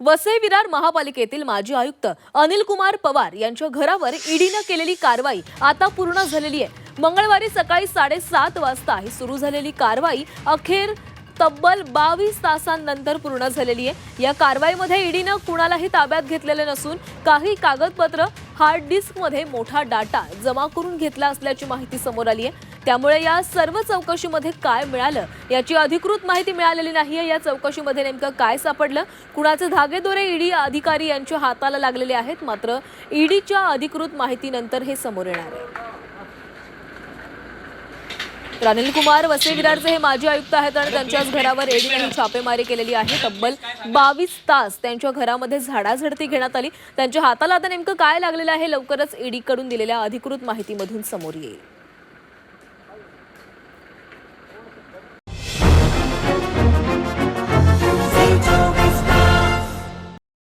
वसई विरार महापालिकेतील माजी आयुक्त अनिल कुमार पवार यांच्या घरावर ईडीनं केलेली कारवाई आता पूर्ण झालेली आहे. मंगळवारी सकाळी साडेसात वाजता ही सुरू झालेली कारवाई अखेर तब्बल बावीस तासांनंतर पूर्ण झालेली आहे. या कारवाईमध्ये ईडीनं कुणालाही ताब्यात घेतलेलं नसून काही कागदपत्र हार्ड डिस्कमध्ये मोठा डाटा जमा करून घेतला असल्याची माहिती समोर आली आहे. त्यामुळे या सर्व चौकशीमध्ये काय मिळालं याची अधिकृत माहिती मिळालेली नाहीये या चौकशीमध्ये नेमकं काय सापडलं? कुणाचे धागेदोरे ईडी अधिकारी यांच्या हाताला लागलेले आहेत? मात्र ईडीच्या अधिकृत माहितीनंतर हे समोर येणार आहे. तर अनिल कुमार वसई विरारचे हे माजी आयुक्त आहेत आणि त्यांच्याच घरावर ईडीने छापेमारी केलेली आहे. तब्बल बावीस तास त्यांच्या घरामध्ये झाडाझडती घेण्यात आली. त्यांच्या हाताला आता नेमकं काय लागलेलं आहे लवकरच ईडीकडून दिलेल्या अधिकृत माहितीमधून समोर येईल.